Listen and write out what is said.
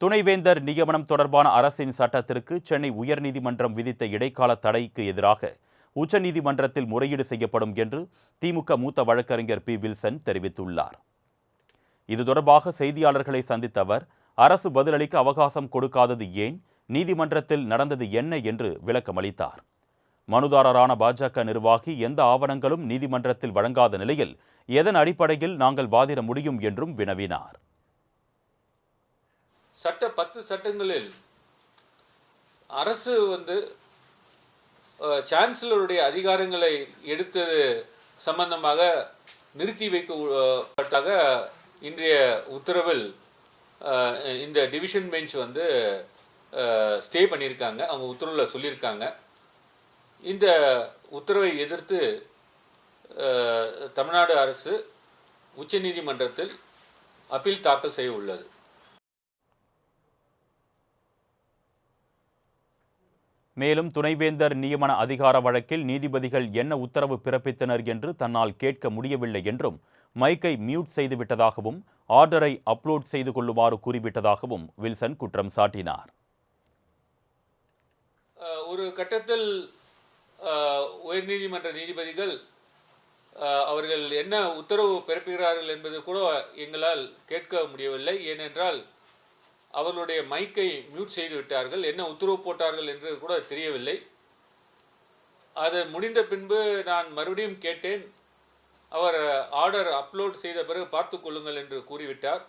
துணைவேந்தர் நியமனம் தொடர்பான அரசின் சட்டத்திற்கு சென்னை உயர்நீதிமன்றம் விதித்த இடைக்கால தடைக்கு எதிராக உச்சநீதிமன்றத்தில் முறையீடு செய்யப்படும் என்று திமுக மூத்த வழக்கறிஞர் பி. வில்சன் தெரிவித்துள்ளார். இது தொடர்பாக செய்தியாளர்களை சந்தித்த அவர் அரசு பதிலளிக்க அவகாசம் கொடுக்காதது ஏன்? நீதிமன்றத்தில் நடந்தது என்ன? என்று விளக்கமளித்தார். மனுதாரரான பாஜக நிர்வாகி எந்த ஆவணங்களும் நீதிமன்றத்தில் வழங்காத நிலையில் எதன் அடிப்படையில் நாங்கள் வாதிட முடியும்? என்றும் வினவினார். சட்ட பத்து சட்டங்களில் அரசு வந்து சான்சலருடைய அதிகாரங்களை எடுத்தது சம்பந்தமாக நிறுத்தி வைக்கப்பட்டாக இன்றைய உத்தரவில் இந்த டிவிஷன் பெஞ்ச் வந்து ஸ்டே பண்ணியிருக்காங்க. அவங்க உத்தரவில் சொல்லியிருக்காங்க. இந்த உத்தரவை எதிர்த்து தமிழ்நாடு அரசு உச்சநீதிமன்றத்தில் அப்பீல் தாக்கல் செய்ய உள்ளது. மேலும் துணைவேந்தர் நியமன அதிகார வழக்கில் நீதிபதிகள் என்ன உத்தரவு பிறப்பித்தனர் என்று தன்னால் கேட்க முடியவில்லை என்றும் மைக்கை மியூட் செய்துவிட்டதாகவும் ஆர்டரை அப்லோட் செய்து கொள்ளுமாறு கூறிவிட்டதாகவும் வில்சன் குற்றம் சாட்டினார். ஒரு கட்டத்தில் உயர்நீதிமன்ற நீதிபதிகள் அவர்கள் என்ன உத்தரவு பிறப்புகிறார்கள் என்பது கூட எங்களால் கேட்க முடியவில்லை. ஏனென்றால் அவர்களுடைய மைக்கை மியூட் செய்து விட்டார்கள். என்ன உத்தரவு போட்டார்கள் என்று கூட தெரியவில்லை. அது முடிந்த பின்பு நான் மறுபடியும் கேட்டேன். அவர் ஆர்டர் அப்லோட் செய்த பிறகு பார்த்து கொள்ளுங்கள் என்று கூறிவிட்டார்.